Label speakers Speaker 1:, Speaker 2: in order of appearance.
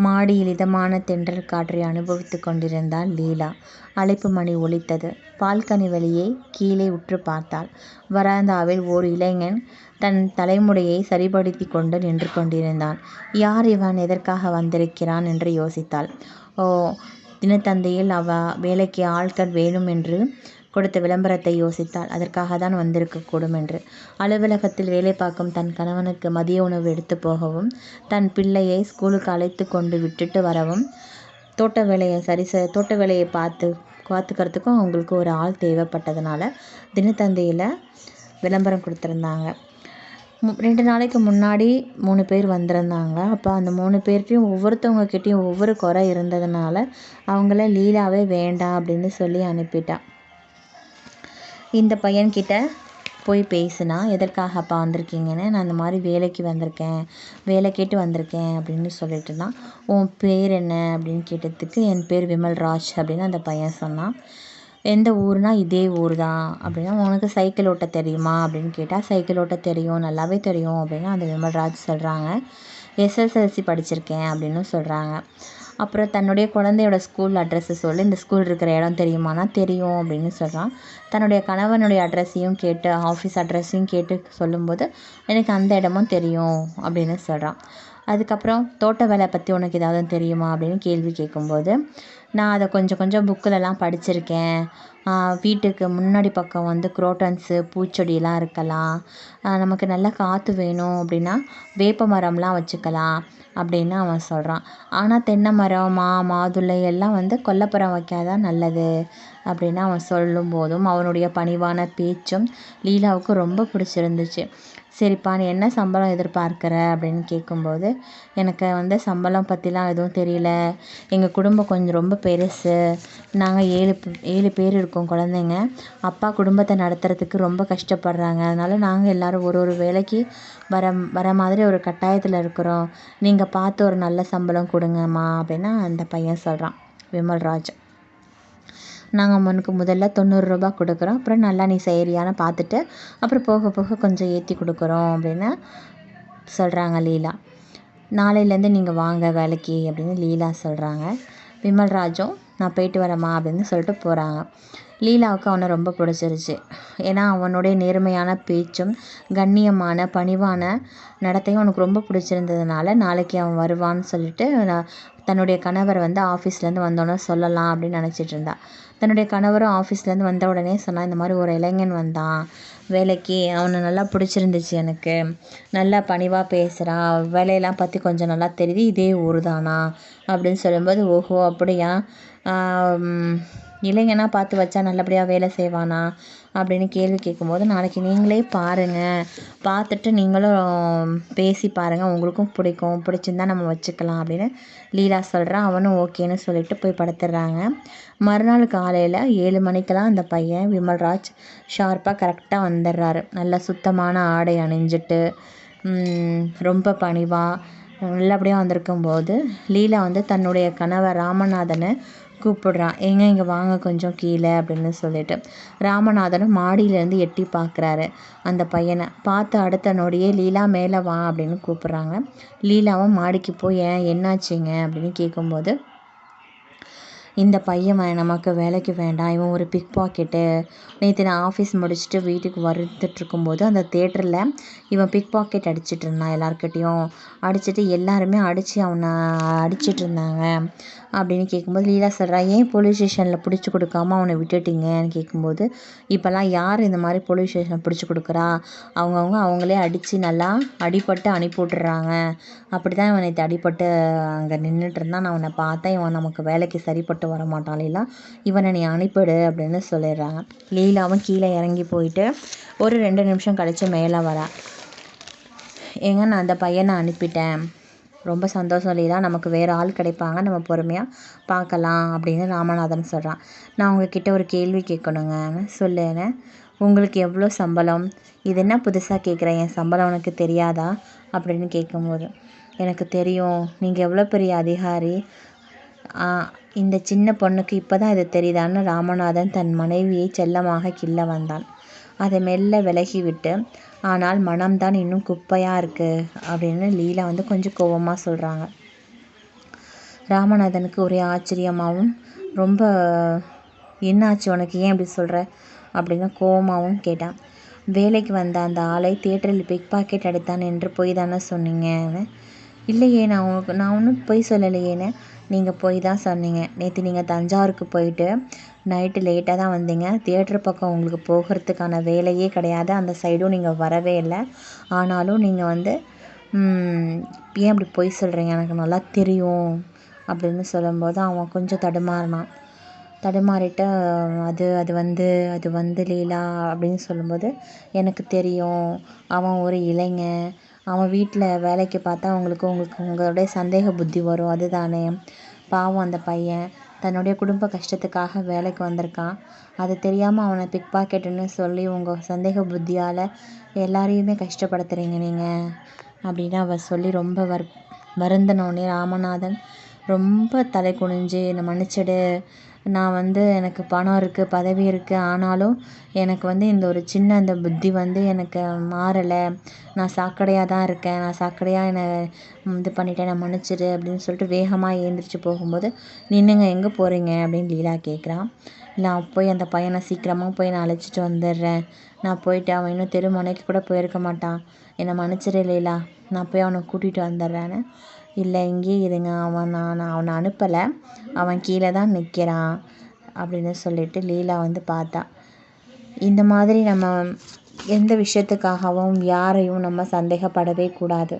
Speaker 1: மாடியில் இதமான தென்றல் காற்றை அனுபவித்துக் கொண்டிருந்தாள் லீலா. அழைப்பு மணி ஒலித்தது. பால்கனி வழியே கீழே உற்றுப் பார்த்தாள். வராந்தாவில் ஓர் இளைஞன் தன் தலைமுறையை சரிப்படுத்திக் கொண்டு நின்று கொண்டிருந்தான். யார் இவன்? எதற்காக வந்திருக்கிறான்? என்று யோசித்தாள். ஓ. தினத்தந்தியில் அவ வேலைக்கு ஆட்கள் வேணுமென்று கொடுத்த விளம்பரத்தை யோசித்தாள். அதற்காகத்தான் வந்திருக்கக்கூடும் என்று. அலுவலகத்தில் வேலை பார்க்கும் தன் கணவனுக்கு மதிய உணவு எடுத்து போகவும் தன் பிள்ளையை ஸ்கூலுக்கு அழைத்து கொண்டு விட்டுட்டு வரவும் தோட்ட வேலையை சரி தோட்ட வேலையை பார்த்து பார்த்துக்கறதுக்கும் அவங்களுக்கு ஒரு ஆள் தேவைப்பட்டதுனால தினத்தந்தியில் விளம்பரம் கொடுத்துருந்தாங்க. ரெண்டு நாளைக்கு முன்னாடி மூணு பேர் வந்திருந்தாங்க. அப்போ அந்த மூணு பேர்கிட்டையும் ஒவ்வொருத்தவங்க கிட்டேயும் ஒவ்வொரு குறை இருந்ததுனால அவங்கள லீலாவே வேண்டாம் அப்படின்னு சொல்லி அனுப்பிட்டான் இந்த பையன்கிட்ட போய் பேசினா எதற்காகப்பா வந்திருக்கீங்கன்னு? நான் இந்த மாதிரி வேலைக்கு வந்திருக்கேன். வேலை கேட்டு வந்திருக்கேன். அப்படின்னு சொல்லிட்டு இருந்தான். உன் பேர் என்ன? அப்படின்னு கேட்டதுக்கு என் பேர் விமல்ராஜ் அப்படின்னு அந்த பையன் சொன்னான். எந்த ஊர்னா இதே ஊர் தான் அப்படின்னா உனக்கு சைக்கிள் ஓட்ட தெரியுமா? அப்படின்னு கேட்டால் சைக்கிள் ஓட்ட தெரியும் நல்லாவே தெரியும். அப்படின்னு அந்த விமல்ராஜ் சொல்கிறாங்க. எஸ்எஸ்எல்சி படிச்சிருக்கேன். அப்படின்னு சொல்கிறாங்க. அப்புறம் தன்னுடைய குழந்தையோட ஸ்கூல் அட்ரஸை சொல்லி இந்த ஸ்கூல் இருக்கிற இடம் தெரியுமானா தெரியும் அப்படின்னு சொல்கிறான். தன்னுடைய கணவனுடைய அட்ரஸையும் கேட்டு ஆஃபீஸ் அட்ரஸையும் கேட்டு சொல்லும்போது எனக்கு அந்த இடமும் தெரியும் அப்படின்னு சொல்கிறான். அதுக்கப்புறம் தோட்ட வேலை பற்றி உனக்கு ஏதாவது தெரியுமா அப்படின்னு கேள்வி கேட்கும்போது நான் அதை கொஞ்சம் கொஞ்சம் புக்கிலலாம் படிச்சிருக்கேன். வீட்டுக்கு முன்னாடி பக்கம் வந்து குரோட்டன்ஸு பூச்செடிலாம் இருக்கலாம். நமக்கு நல்ல காற்று வேணும் அப்படின்னா வேப்ப மரம்லாம் வச்சுக்கலாம் அப்படின்னு அவன் சொல்கிறான். ஆனால் தென்னை மரம் மா மாதுளை எல்லாம் வந்து கொல்லைப்புறம் வைக்காதான் நல்லது அப்படின்னு அவன் சொல்லும் போதும் அவனுடைய பணிவான பேச்சும் லீலாவுக்கு ரொம்ப பிடிச்சிருந்துச்சு. சரிப்பா நீ என்ன சம்பளம் எதிர்பார்க்குற அப்படின்னு கேட்கும்போது எனக்கு வந்து சம்பளம் பற்றிலாம் எதுவும் தெரியல. எங்கள் குடும்பம் கொஞ்சம் ரொம்ப பெருசு. நாங்கள் ஏழு ஏழு பேர் இருக்கோம் குழந்தைங்க. அப்பா குடும்பத்தை நடத்துறதுக்கு ரொம்ப கஷ்டப்படுறாங்க. அதனால் நாங்கள் எல்லாரும் ஒரு ஒரு வேலைக்கு வர வர மாதிரி ஒரு கட்டாயத்தில் இருக்கிறோம். நீங்கள் பார்த்து ஒரு நல்ல சம்பளம் கொடுங்கம்மா அப்படின்னு அந்த பையன் சொல்கிறான். விமல்ராஜ். நாங்கள் உனக்கு முதல்ல தொண்ணூறுரூபா கொடுக்குறோம். அப்புறம் நல்லா நீ செய்கிறியான்னு பார்த்துட்டு அப்புறம் போக போக கொஞ்சம் ஏற்றி கொடுக்குறோம் அப்படின்னு சொல்கிறாங்க லீலா. நாளையிலேருந்து நீங்கள் வாங்க வேலைக்கு அப்படின்னு லீலா சொல்கிறாங்க. விமல்ராஜும் நான் போயிட்டு வரேம்மா அப்படின்னு சொல்லிட்டு போகிறாங்க. லீலாவுக்கு அவனை ரொம்ப பிடிச்சிருச்சு. ஏன்னா அவனுடைய நேர்மையான பேச்சும் கண்ணியமான பணிவான நடத்தையும் அவனுக்கு ரொம்ப பிடிச்சிருந்ததுனால நாளைக்கு அவன் வருவான்னு சொல்லிட்டு தன்னுடைய கணவர் வந்து ஆஃபீஸ்லேருந்து வந்தோடனே சொல்லலாம் அப்படின்னு நினச்சிட்டு இருந்தா. தன்னுடைய கணவரும் ஆஃபீஸ்லேருந்து வந்த உடனே சொன்னால் இந்த மாதிரி ஒரு இளைஞன் வந்தான் வேலைக்கு அவனை நல்லா பிடிச்சிருந்துச்சு எனக்கு. நல்லா பணிவாக பேசுகிறான் வேலையெல்லாம் பற்றி கொஞ்சம் நல்லா தெரியுது இதே ஊர் தானா அப்படின்னு சொல்லும்போது ஓஹோ அப்படியா இளைஞனாக பார்த்து வச்சா நல்லபடியாக வேலை செய்வானா அப்படின்னு கேள்வி கேட்கும்போது நாளைக்கு நீங்களே பாருங்கள் பார்த்துட்டு நீங்களும் பேசி பாருங்கள் உங்களுக்கும் பிடிக்கும் பிடிச்சிருந்தா நம்ம வச்சுக்கலாம் அப்படின்னு லீலா சொல்கிறான் அவனும் ஓகேன்னு சொல்லிட்டு போய் படுத்துடுறாங்க. மறுநாள் காலையில் ஏழு மணிக்கெல்லாம் அந்த பையன் விமல்ராஜ் ஷார்ப்பாக கரெக்டாக வந்துடுறாரு. நல்லா சுத்தமான ஆடை அணிஞ்சிட்டு ரொம்ப பணிவாக நல்லபடியாக வந்திருக்கும்போது லீலா வந்து தன்னுடைய கணவர் ராமநாதனை கூப்பிடுறான். ஏங்க இங்கே வாங்க கொஞ்சம் கீழே அப்படின்னு சொல்லிட்டு. ராமநாதனும் மாடியிலேருந்து எட்டி பார்க்குறாரு அந்த பையனை. பார்த்து அடுத்த நொடியே லீலா மேலே வா அப்படின்னு கூப்பிட்றாங்க. லீலாவும் மாடிக்கு போய் ஏன் என்னாச்சுங்க அப்படின்னு கேட்கும்போது இந்த பையன் நமக்கு வேலைக்கு வேண்டாம். இவன் ஒரு பிக் பாக்கெட்டு. நேற்று நான் ஆஃபீஸ் முடிச்சுட்டு வீட்டுக்கு வந்துட்டுருக்கும்போது அந்த தேட்டரில் இவன் பிக் பாக்கெட் அடிச்சிட்டு இருந்தான் எல்லார்கிட்டேயும். அடிச்சுட்டு எல்லாருமே அடித்து அவனை அடிச்சிட்டு இருந்தாங்க அப்படின்னு கேட்கும்போது லீலா சொல்கிறா ஏன் போலீஸ் ஸ்டேஷனில் பிடிச்சி கொடுக்காம அவனை விட்டுட்டீங்கன்னு கேட்கும்போது இப்போல்லாம் யார் இந்த மாதிரி போலீஸ் ஸ்டேஷனில் பிடிச்சி கொடுக்குறா அவங்கவுங்க அவங்களே அடித்து நல்லா அடிபட்டு அனுப்பி விட்டுறாங்க. அப்படி தான் இவன் நேற்று அடிபட்டு அங்கே நின்றுட்டு இருந்தான். நான் அவனை பார்த்தேன். இவன் நமக்கு வேலைக்கு சரிப்பட்டு வரமாட்டான் லீலா. இவனை நீ அனுப்பிடு அப்படின்னு சொல்லிடுறாங்க. லீலாவும் கீழே இறங்கி போயிட்டு ஒரு ரெண்டு நிமிஷம் கழித்து மேலே வரான் ஏங்க நான் அந்த பையனை அனுப்பிட்டேன். ரொம்ப சந்தோஷம் லீலா. நமக்கு வேறு ஆள் கிடைப்பாங்க. நம்ம பொறுமையாக பார்க்கலாம் அப்படின்னு ராமநாதன் சொல்கிறான். நான் உங்ககிட்ட ஒரு கேள்வி கேட்கணுங்கன்னு சொல்லுன்னு உங்களுக்கு எவ்வளோ சம்பளம்? இது என்ன புதுசாக கேட்குறேன் என் சம்பளம் உனக்கு தெரியாதா அப்படின்னு கேட்கும்போது எனக்கு தெரியும். நீங்கள் எவ்வளோ பெரிய அதிகாரி. இந்த சின்ன பொண்ணுக்கு இப்போ தான் இது தெரியுதான்னு ராமநாதன் தன் மனைவியை செல்லமாக கிள்ள வந்தான். அதை மெல்ல விலகிவிட்டு ஆனால் மனம்தான் இன்னும் குப்பையாக இருக்குது அப்படின்னு லீலா வந்து கொஞ்சம் கோவமாக சொல்கிறாங்க. ராமநாதனுக்கு ஒரே ஆச்சரியமாகவும் ரொம்ப என்னாச்சு உனக்கு? ஏன் இப்படி சொல்கிற அப்படின்னு கோவமாகவும் கேட்டான். வேலைக்கு வந்த அந்த ஆளை தியேட்டரில் பிக் பாக்கெட் அடித்தான் என்று பொய் தானே சொன்னீங்கன்னு? இல்லையே நான் உனக்கு நான் ஒன்றும் பொய் சொல்லலையேன்னு நீங்கள் பொய் தான் சொன்னீங்க. நேற்று நீங்கள் தஞ்சாவூருக்கு போயிட்டு நைட்டு லேட்டாக தான் வந்தீங்க. தியேட்டர் பக்கம் உங்களுக்கு போகிறதுக்கான வேலையே கிடையாது. அந்த சைடும் நீங்கள் வரவே இல்லை. ஆனாலும் நீங்கள் வந்து ஏன் அப்படி பொய் சொல்கிறீங்க எனக்கு நல்லா தெரியும். அப்படின்னு சொல்லும்போது அவன் கொஞ்சம் தடுமாறினான். தடுமாறிட்டு அது அது வந்து அது வந்து லீலா அப்படின்னு சொல்லும்போது எனக்கு தெரியும். அவன் ஒரு இளைஞன். அவன் வீட்டில் வேலைக்கு பார்த்தா உங்களுக்கு உங்களுக்கு உங்களுடைய சந்தேக புத்தி வரும். அதுதானே. பாவம் அந்த பையன். தன்னுடைய குடும்ப கஷ்டத்துக்காக வேலைக்கு வந்திருக்கான். அது தெரியாமல் அவனை பிக் பாக்கெட்டுன்னு சொல்லி உங்கள் சந்தேக புத்தியால் எல்லாரையுமே கஷ்டப்படுத்துகிறீங்க நீங்கள் அப்படின்னு அவள் சொல்லி ரொம்ப வர் வருந்தினோடனே ராமநாதன் ரொம்ப தலை குனிஞ்சு என்னை மன்னிச்சிடு நான் வந்து எனக்கு பணம் இருக்குது பதவி இருக்குது ஆனாலும் எனக்கு வந்து இந்த ஒரு சின்ன அந்த புத்தி வந்து எனக்கு மாறலை. நான் சாக்கடையாக தான் இருக்கேன். நான் சாக்கடையாக என்னை இது பண்ணிட்டேன். நான் மன்னிச்சிடு அப்படின்னு சொல்லிட்டு வேகமாக எழுந்திரிச்சி போகும்போது நின்றுங்க எங்கே போகிறீங்க அப்படின்னு லீலா கேட்குறான் நான் போய் அந்த பையனை சீக்கிரமாக போய் நான் அழைச்சிட்டு வந்துடுறேன். நான் போயிட்டு அவன் இன்னும் தெரு முனைக்கு கூட போயிருக்க மாட்டான். என்னை மன்னிச்சிடு லீலா. நான் போய் அவனை கூட்டிகிட்டு வந்துடுறேன்னு இல்லை இங்கேயே இருங்க. அவன் நான் அவனை அனுப்பலை. அவன் கீழே தான் நிற்கிறான் அப்படின்னு சொல்லிட்டு லீலா வந்து பார்த்தா. இந்த மாதிரி நம்ம எந்த விஷயத்துக்காகவும் யாரையும் நம்ம சந்தேகப்படவே கூடாது.